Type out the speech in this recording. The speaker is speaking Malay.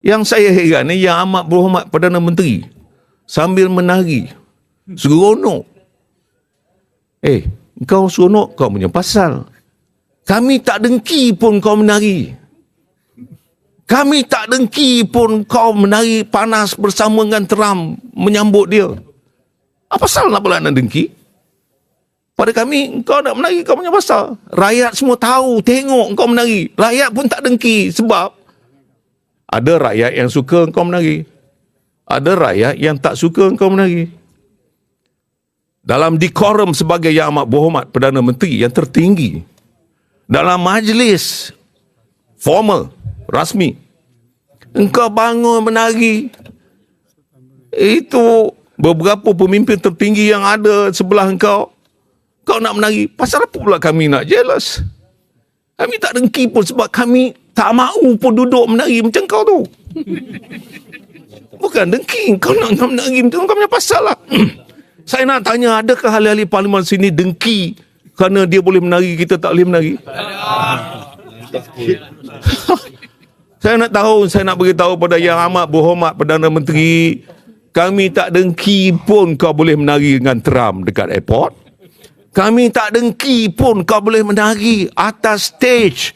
Yang saya heran ni yang amat berhormat Perdana Menteri sambil menari. Seronok. Eh, kau seronok kau punya pasal. Kami tak dengki pun kau menari. Kami tak dengki pun kau menari panas bersama dengan Trump menyambut dia. Apa pasal nak pula nak dengki? Pada kami, kau nak menari kau punya pasal. Rakyat semua tahu, tengok kau menari. Rakyat pun tak dengki sebab ada rakyat yang suka kau menari. Ada rakyat yang tak suka kau menari. Dalam dekorum sebagai yang amat berhormat Perdana Menteri yang tertinggi. Dalam majlis formal, rasmi. Engkau bangun menari. Itu beberapa pemimpin tertinggi yang ada sebelah engkau. Kau nak menari. Pasal apa pula kami nak jealous? Kami tak dengki pun sebab kami tak mahu pun duduk menari macam kau tu. Bukan dengki. Kau nak, nak menari macam kau punya pasal lah. Saya nak tanya, adakah ahli-ahli parlimen sini dengki kerana dia boleh menari, kita tak boleh menari? saya nak tahu, saya nak beritahu pada yang amat berhormat Perdana Menteri, kami tak dengki pun kau boleh menari dengan Trump dekat airport. Kami tak dengki pun kau boleh menari atas stage